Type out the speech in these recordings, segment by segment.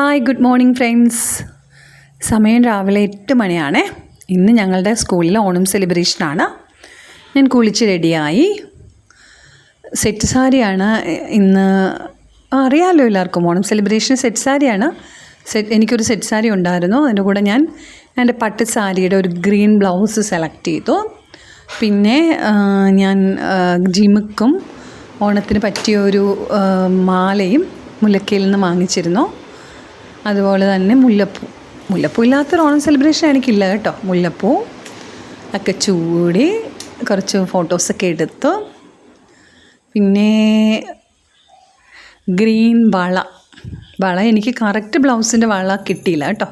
Hi good morning friends സമയം രാവിലെ എട്ട് മണിയാണ്. ഇന്ന് ഞങ്ങളുടെ സ്കൂളിൽ ഓണം സെലിബ്രേഷനാണ് ഞാൻ കുളിച്ച് റെഡിയായി സെറ്റ് സാരിയാണ് ഇന്ന് അറിയാമല്ലോ എല്ലാവർക്കും ഓണം സെലിബ്രേഷൻ സെറ്റ് സാരിയാണ് സെറ്റ് എനിക്കൊരു സെറ്റ് സാരി ഉണ്ടായിരുന്നു. അതിന്റെ കൂടെ ഞാൻ എന്റെ പട്ട് സാരിയുടെ ഒരു ഗ്രീൻ ബ്ലൗസ് സെലക്ട് ചെയ്തു. പിന്നെ ഞാൻ ജിമുക്കും ഓണത്തിന് പറ്റിയ ഒരു മാലയും മുലക്കയിൽ നിന്ന് വാങ്ങിച്ചിരുന്നു. അതുപോലെ തന്നെ മുല്ലപ്പൂ. മുല്ലപ്പൂ ഇല്ലാത്തൊരു ഓണം സെലിബ്രേഷൻ എനിക്കില്ല കേട്ടോ. മുല്ലപ്പൂ ഒക്കെ ചൂടി കുറച്ച് ഫോട്ടോസൊക്കെ എടുത്തു. പിന്നെ ഗ്രീൻ വള. വള എനിക്ക് കറക്റ്റ് ബ്ലൗസിന്റെ വള കിട്ടിയില്ല കേട്ടോ.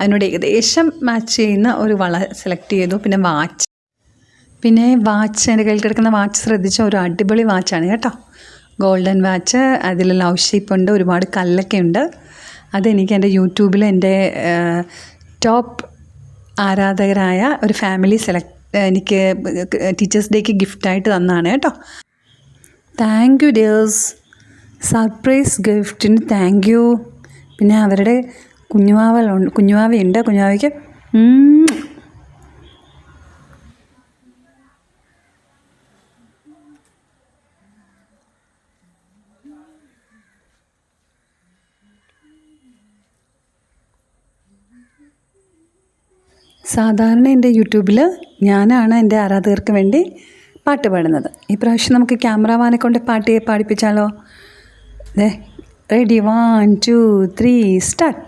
അതിനോട് ഏകദേശം മാച്ച് ചെയ്യുന്ന ഒരു വള സെലക്ട് ചെയ്തു. പിന്നെ വാച്ച് പിന്നെ വാച്ച് എന്റെ കയ്യിൽ കിടക്കുന്ന വാച്ച് ശ്രദ്ധിച്ച ഒരു അടിപൊളി വാച്ചാണ് കേട്ടോ. ഗോൾഡൻ വാച്ച് അതിൽ ലവ് ഷേപ്പ് ഉണ്ട് ഒരുപാട് കല്ലൊക്കെ ഉണ്ട്. അതെനിക്ക് എന്റെ യൂട്യൂബിൽ എന്റെ ടോപ്പ് ആരാധകരായ ഒരു ഫാമിലി സെലക്ട് എനിക്ക് ടീച്ചേഴ്സ് ഡേക്ക് ഗിഫ്റ്റായിട്ട് തന്നാണ് കേട്ടോ. Thank you dears. സർപ്രൈസ് ഗിഫ്റ്റിന് താങ്ക് യു. പിന്നെ അവരുടെ കുഞ്ഞുവാവലുണ്ട് കുഞ്ഞുവാവയുണ്ട് കുഞ്ഞുവാവയ്ക്ക് സാധാരണ എന്റെ യൂട്യൂബിൽ ഞാനാണ് എന്റെ ആരാധകർക്ക് വേണ്ടി പാട്ട് പാടുന്നത്. ഈ പ്രാവശ്യം നമുക്ക് ക്യാമറമാനെ കൊണ്ട് പാട്ട് പാടിപ്പിച്ചാലോ? അതെ ready one two three start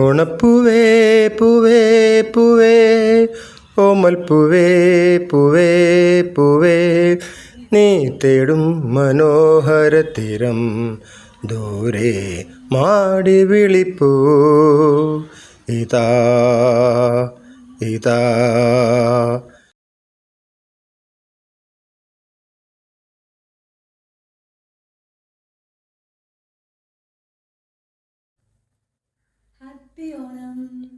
ഓണപ്പൂവേ പൂവേ പൂവേ ഓമൽ പൂവേ പൂവേ പൂവേ നീ തേടും മനോഹര തീരം. ദൂരെ മാടി വിളിപ്പൂ. ഇതാ ഇതാ. ഹാപ്പി ഓണം.